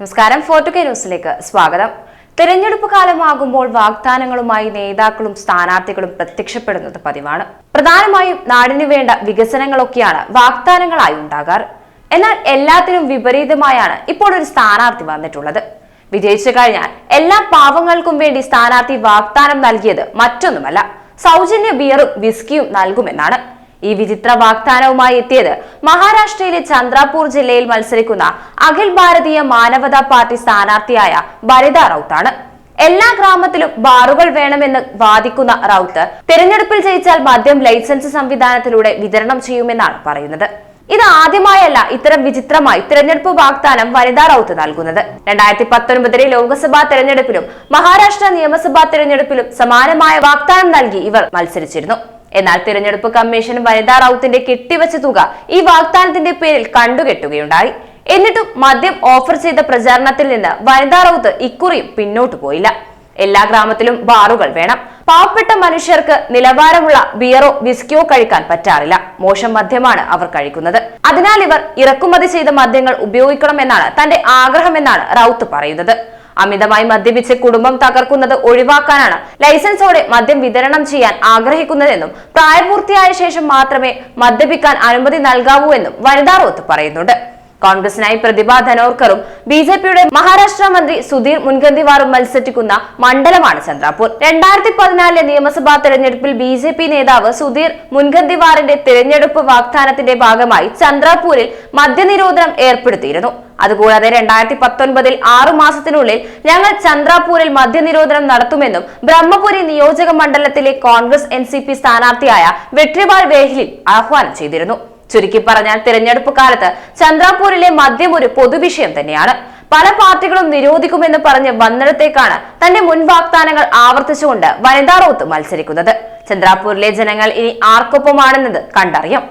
നമസ്കാരം. ഫോർട്ടു കെ ന്യൂസിലേക്ക് സ്വാഗതം. തിരഞ്ഞെടുപ്പ് കാലമാകുമ്പോൾ വാഗ്ദാനങ്ങളുമായി നേതാക്കളും സ്ഥാനാർത്ഥികളും പ്രത്യക്ഷപ്പെടുന്നത് പതിവാണ്. പ്രധാനമായും നാടിനു വേണ്ട വികസനങ്ങളൊക്കെയാണ് വാഗ്ദാനങ്ങളായി ഉണ്ടാകാറ്. എന്നാൽ എല്ലാത്തിനും വിപരീതമായാണ് ഇപ്പോൾ ഒരു സ്ഥാനാർത്ഥി വന്നിട്ടുള്ളത്. വിജയിച്ചു കഴിഞ്ഞാൽ എല്ലാ പാവങ്ങൾക്കും വേണ്ടി സ്ഥാനാർത്ഥി വാഗ്ദാനം നൽകിയത് മറ്റൊന്നുമല്ല. സൗജന്യ ബിയറും വിസ്കിയും നൽകുമെന്നാണ്. ഈ വിചിത്ര വാഗ്ദാനവുമായി എത്തിയത് മഹാരാഷ്ട്രയിലെ ചന്ദ്രാപൂർ ജില്ലയിൽ മത്സരിക്കുന്ന അഖിൽ ഭാരതീയ മാനവതാ പാർട്ടി സ്ഥാനാർത്ഥിയായ ഭരിത റൌത്താണ്. എല്ലാ ഗ്രാമത്തിലും ബാറുകൾ വേണമെന്ന് വാദിക്കുന്ന റൌത്ത് തെരഞ്ഞെടുപ്പിൽ ജയിച്ചാൽ മദ്യം ലൈസൻസ് സംവിധാനത്തിലൂടെ വിതരണം ചെയ്യുമെന്നാണ് പറയുന്നത്. ഇത് ആദ്യമായല്ല ഇത്തരം വിചിത്രമായി തിരഞ്ഞെടുപ്പ് വാഗ്ദാനം വനിതാ റൌത്ത് നൽകുന്നത്. രണ്ടായിരത്തി പത്തൊൻപതിലെ ലോക്സഭാ തെരഞ്ഞെടുപ്പിലും മഹാരാഷ്ട്ര നിയമസഭാ തെരഞ്ഞെടുപ്പിലും സമാനമായ വാഗ്ദാനം നൽകി ഇവർ മത്സരിച്ചിരുന്നു. എന്നാൽ തിരഞ്ഞെടുപ്പ് കമ്മീഷൻ വനിതാ റൌത്തിന്റെ കെട്ടിവച്ച തുക ഈ വാഗ്ദാനത്തിന്റെ പേരിൽ കണ്ടുകെട്ടുകയുണ്ടായി. എന്നിട്ടും മദ്യം ഓഫർ ചെയ്ത പ്രചാരണത്തിൽ നിന്ന് വനിതാ റൌത്ത് ഇക്കുറിയും പിന്നോട്ടു പോയില്ല. എല്ലാ ഗ്രാമത്തിലും ബാറുകൾ വേണം. പാവപ്പെട്ട മനുഷ്യർക്ക് നിലവാരമുള്ള ബിയറോ വിസ്കിയോ കഴിക്കാൻ പറ്റാറില്ല. മോശം മദ്യമാണ് അവർ കഴിക്കുന്നത്. അതിനാൽ ഇവർ ഇറക്കുമതി ചെയ്ത മദ്യങ്ങൾ ഉപയോഗിക്കണമെന്നാണ് തന്റെ ആഗ്രഹമെന്നാണ് റൌത്ത് പറയുന്നത്. അമിതമായി മദ്യപിച്ച് കുടുംബം തകർക്കുന്നത് ഒഴിവാക്കാനാണ് ലൈസൻസോടെ മദ്യം വിതരണം ചെയ്യാൻ ആഗ്രഹിക്കുന്നതെന്നും പ്രായപൂർത്തിയായ ശേഷം മാത്രമേ മദ്യപിക്കാൻ അനുമതി നൽകാവൂ എന്നും വനിതാ റോത്ത് പറയുന്നുണ്ട്. കോൺഗ്രസിനായി പ്രതിഭ ധനോർക്കറും ബി ജെ പിയുടെ മഹാരാഷ്ട്ര മന്ത്രി സുധീർ മുൻഗന്തിവാറും മത്സരിക്കുന്ന മണ്ഡലമാണ് ചന്ദ്രാപൂർ. രണ്ടായിരത്തി പതിനാലിലെ നിയമസഭാ തെരഞ്ഞെടുപ്പിൽ ബി ജെ പി നേതാവ് സുധീർ മുൻഗന്തിവാറിന്റെ തിരഞ്ഞെടുപ്പ് വാഗ്ദാനത്തിന്റെ ഭാഗമായി ചന്ദ്രാപൂരിൽ മദ്യനിരോധനം ഏർപ്പെടുത്തിയിരുന്നു. അതുകൂടാതെ രണ്ടായിരത്തി പത്തൊൻപതിൽ ആറു മാസത്തിനുള്ളിൽ ഞങ്ങൾ ചന്ദ്രാപൂരിൽ മദ്യനിരോധനം നടത്തുമെന്നും ബ്രഹ്മപുരി നിയോജക മണ്ഡലത്തിലെ കോൺഗ്രസ് എൻ സി പി സ്ഥാനാർത്ഥിയായ വെട്രിവാൾ വേഹ്ലിൻ ആഹ്വാനം ചെയ്തിരുന്നു. ചുരുക്കി പറഞ്ഞാൽ തിരഞ്ഞെടുപ്പ് കാലത്ത് ചന്ദ്രാപൂരിലെ മദ്യം ഒരു പൊതുവിഷയം തന്നെയാണ്. പല പാർട്ടികളും നിരോധിക്കുമെന്ന് പറഞ്ഞ് വന്നിടത്തേക്കാണ് തന്റെ മുൻ വാഗ്ദാനങ്ങൾ ആവർത്തിച്ചുകൊണ്ട് വനിതാ റോത്ത് മത്സരിക്കുന്നത്. ചന്ദ്രാപൂരിലെ ജനങ്ങൾ ഇനി ആർക്കൊപ്പമാണെന്നത് കണ്ടറിയാം.